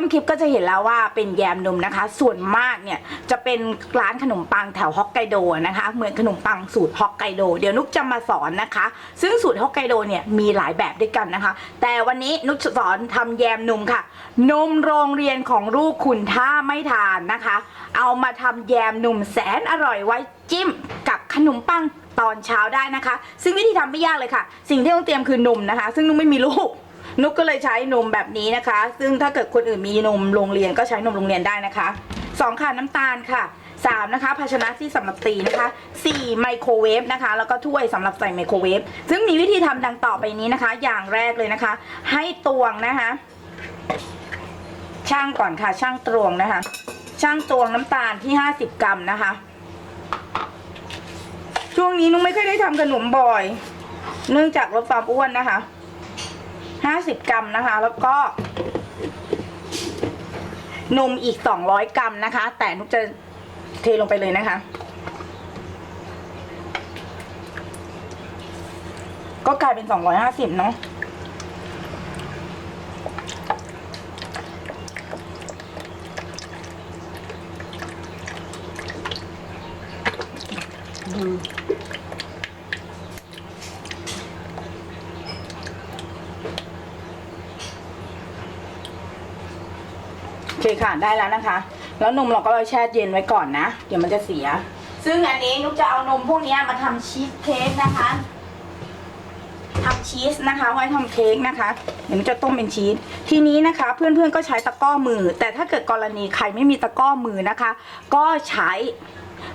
้นคลิปก็จะเห็นแล้วว่าเป็นแยมนมนะคะ ส่วนมากเนี่ยจะเป็นร้านขนมปังแถวฮอกไกโดนะคะเหมือนขนมปังสูตรฮอกไกโดเดี๋ยวนุกจะมาสอนนะคะ ซึ่งสูตรฮอกไกโดเนี่ยมีหลายแบบด้วยกันนะคะ แต่วันนี้นุกจะสอนทำแยมนมค่ะ นมโรงเรียนของลูกคุณถ้าไม่ทานนะคะ เอามาทำแยมนมแสนอร่อยไว้จิ้มกับขนมปังตอนเช้าได้นะคะ ซึ่งวิธีทำไม่ยากเลยค่ะ สิ่งที่ต้องเตรียมคือนมนะคะ ซึ่งนุกไม่มีลูก นุกก็เลยใช้นมแบบนี้นะคะ ซึ่งถ้าเกิดคนอื่นมีนมโรงเรียนก็ใช้นมโรงเรียนได้นะคะสองค่ะน้ำตาลค่ะสามนะคะ ภาชนะที่สำหรับตีนะคะสี่ไมโครเวฟนะคะ แล้วก็ถ้วยสำหรับใส่ไมโครเวฟซึ่งมีวิธีทำดังต่อไปนี้นะคะ อย่างแรกเลยนะคะ ให้ตวงนะคะ ช่างก่อนค่ะ ช่างตวงนะคะ ช่างตวงน้ำตาลที่ 50 กรัมนะคะ ช่วงนี้นุ้งไม่ค่อยได้ทำขนมบ่อย เนื่องจากลดความอ้วนนะคะ 50 กรัมนะคะ แล้วก็ นมอีก 200 กรัมนะคะ แต่นุกจะเทลงไปเลยนะคะ ก็กลายเป็น 250 เนาะโอเคค่ะได้แล้วนะคะ แล้วนมเราก็แช่เย็นไว้ก่อนนะ เดี๋ยวมันจะเสีย ซึ่งอันนี้นุกจะเอานมพวกนี้มาทำชีสเค้กนะคะทำชีสนะคะไว้ทำเค้กนะคะ เดี๋ยวนุกจะต้มเป็นชีสทีนี้นะคะ เพื่อนๆก็ใช้ตะก้อมือ แต่ถ้าเกิดกรณีใครไม่มีตะก้อมือนะคะ ก็ใช้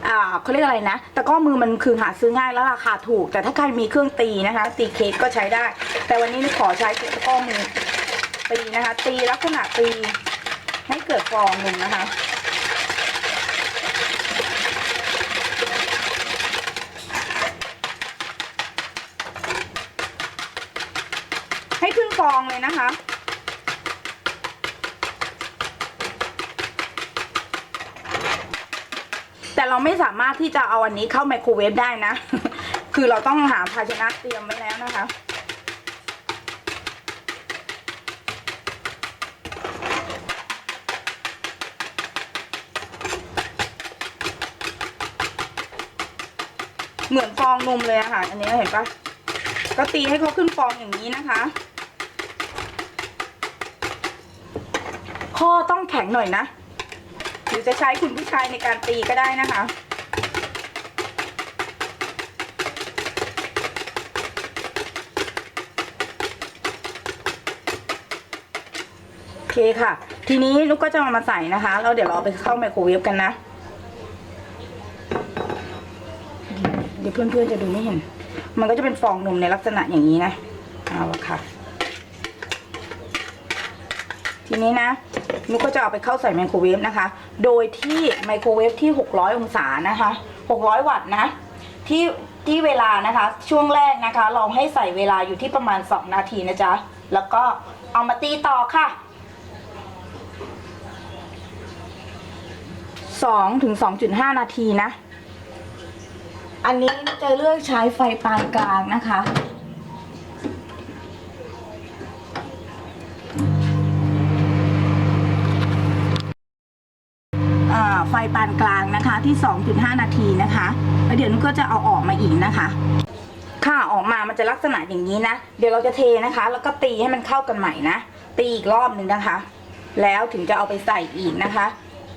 อ่าเขาเรียกอะไรนะตะก้อมือมันคือหาซื้อง่ายแล้วราคาถูก แต่ถ้าใครมีเครื่องตีนะคะ ตีเค้กก็ใช้ได้ แต่วันนี้นุกขอใช้ตะก้อมือตีนะคะ ตีลักษณะตี ให้เกิดฟองนมนะคะ ให้ขึ้นฟองเลยนะคะแต่เราไม่สามารถที่จะเอาอันนี้เข้าไมโครเวฟได้นะ คือเราต้องหาภาชนะเตรียมไว้แล้วนะคะ เหมือนฟองนมเลยอะค่ะ อันนี้เห็นปะก็ตีให้เขาขึ้นฟองอย่างนี้นะคะ ข้อต้องแข็งหน่อยนะ หรือจะใช้คุณผู้ชายในการตีก็ได้นะคะโอเคค่ะ ทีนี้นุกก็จะเอามาใส่นะคะแล้วเดี๋ยวเราเอาไปเข้าไมโครเวฟกันนะ ดี๋ยวเพื่อนๆจะดูไม่เห็น มันก็จะเป็นฟองนมในลักษณะอย่างนี้นะ เอาละค่ะ ทีนี้นะนุกก็จะเอาไปเข้าใส่ไมโครเวฟนะคะ โดยที่ไมโครเวฟที่ 600 องศานะคะ 600 วัตต์นะ ที่ที่เวลานะคะ ช่วงแรกนะคะเราให้ใส่เวลาอยู่ที่ประมาณ 2 นาทีนะจ๊ะ แล้วก็เอามาตีต่อค่ะ2ถึง2.5 นาทีนะ อันนี้จะเลือกใช้ไฟปานกลางนะคะอ่าไฟปานกลางนะคะที่ 2.5 นาทีนะคะแล้วเดี๋ยวนุกก็จะเอาออกมาอีกนะคะ ค่ะออกมามันจะลักษณะอย่างนี้นะ เดี๋ยวเราจะเทนะคะ แล้วก็ตีให้มันเข้ากันใหม่นะ ตีอีกรอบหนึ่งนะคะ แล้วถึงจะเอาไปใส่อีกนะคะ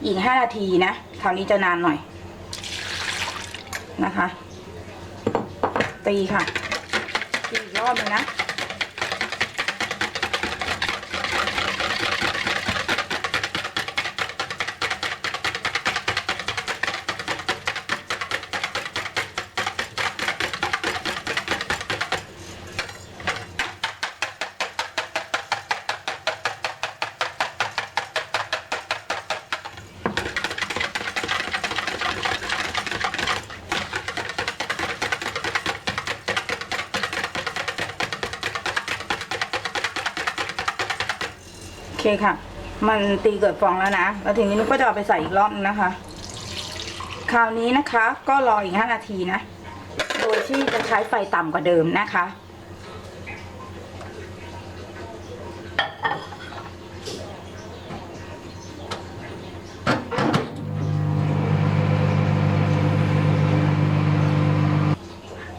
อีก 5 นาทีนะ คราวนี้จะนานหน่อย นะคะ ตีค่ะตีอีกรอบนึงนะ คค่ะ มันตีเกิดฟองแล้วนะ แล้วทีนี้นุ๊กก็จะเอาไปใส่อีกรอบนะคะ คราวนี้นะคะก็รออีกห้านาทีนะ โดยที่จะใช้ไฟต่ำกว่าเดิมนะคะ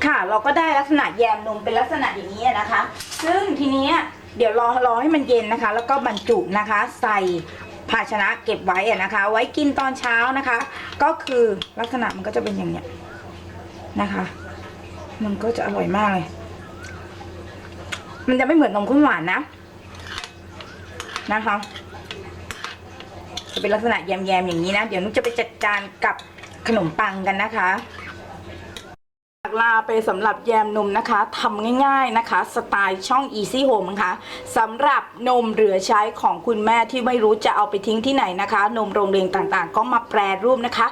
ค่ะเราก็ได้ลักษณะแยมนมเป็นลักษณะอย่างนี้นะคะ ซึ่งทีนี้ เดี๋ยวรอรอให้มันเย็นนะคะ แล้วก็บรรจุนะคะ ใส่ภาชนะเก็บไว้อะนะคะ ไว้กินตอนเช้านะคะ ก็คือลักษณะมันก็จะเป็นอย่างเนี้ยนะคะ มันก็จะอร่อยมากเลย มันจะไม่เหมือนนมข้นหวานนะนะคะจะเป็นลักษณะแยมๆอย่างนี้นะ เดี๋ยวนุกจะไปจัดการกับขนมปังกันนะคะ ลาไปสำหรับแยมนมนะคะทำง่ายๆนะคะ สไตล์ช่อง Easy Home นะคะสำหรับนมเหลือใช้ของคุณแม่ที่ไม่รู้จะเอาไปทิ้งที่ไหนนะคะ นมโรงเรียนต่างๆ ก็มาแปรรูปนะคะ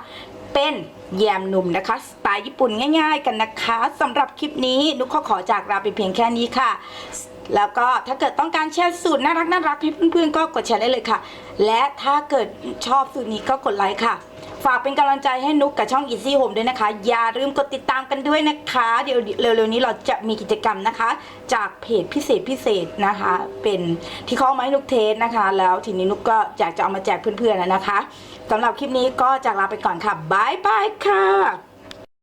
เป็นแยมนมนะคะสไตล์ญี่ปุ่นง่าย ๆ กันนะคะสำหรับคลิปนี้นุกขอขอจากลาไปเพียงแค่นี้ค่ะ แล้วก็ถ้าเกิดต้องการแชร์สูตรน่ารักน่ารักให้เพื่อนๆก็กดแชร์ได้เลยค่ะ และถ้าเกิดชอบสูตรนี้ก็กดไลค์ค่ะ ฝากเป็นกำลังใจให้นุกกับช่อง Easy Home ด้วยนะคะ อย่าลืมกดติดตามกันด้วยนะคะ เดี๋ยวเร็วๆนี้เราจะมีกิจกรรมนะคะ จากเพจพิเศษพิเศษนะคะ เป็นที่เขาเอามาให้นุกเทสนะคะ แล้วทีนี้นุกก็อยากจะเอามาแจกเพื่อนๆแล้วนะคะสำหรับคลิปนี้ก็จากลาไปก่อนค่ะบายบายค่ะ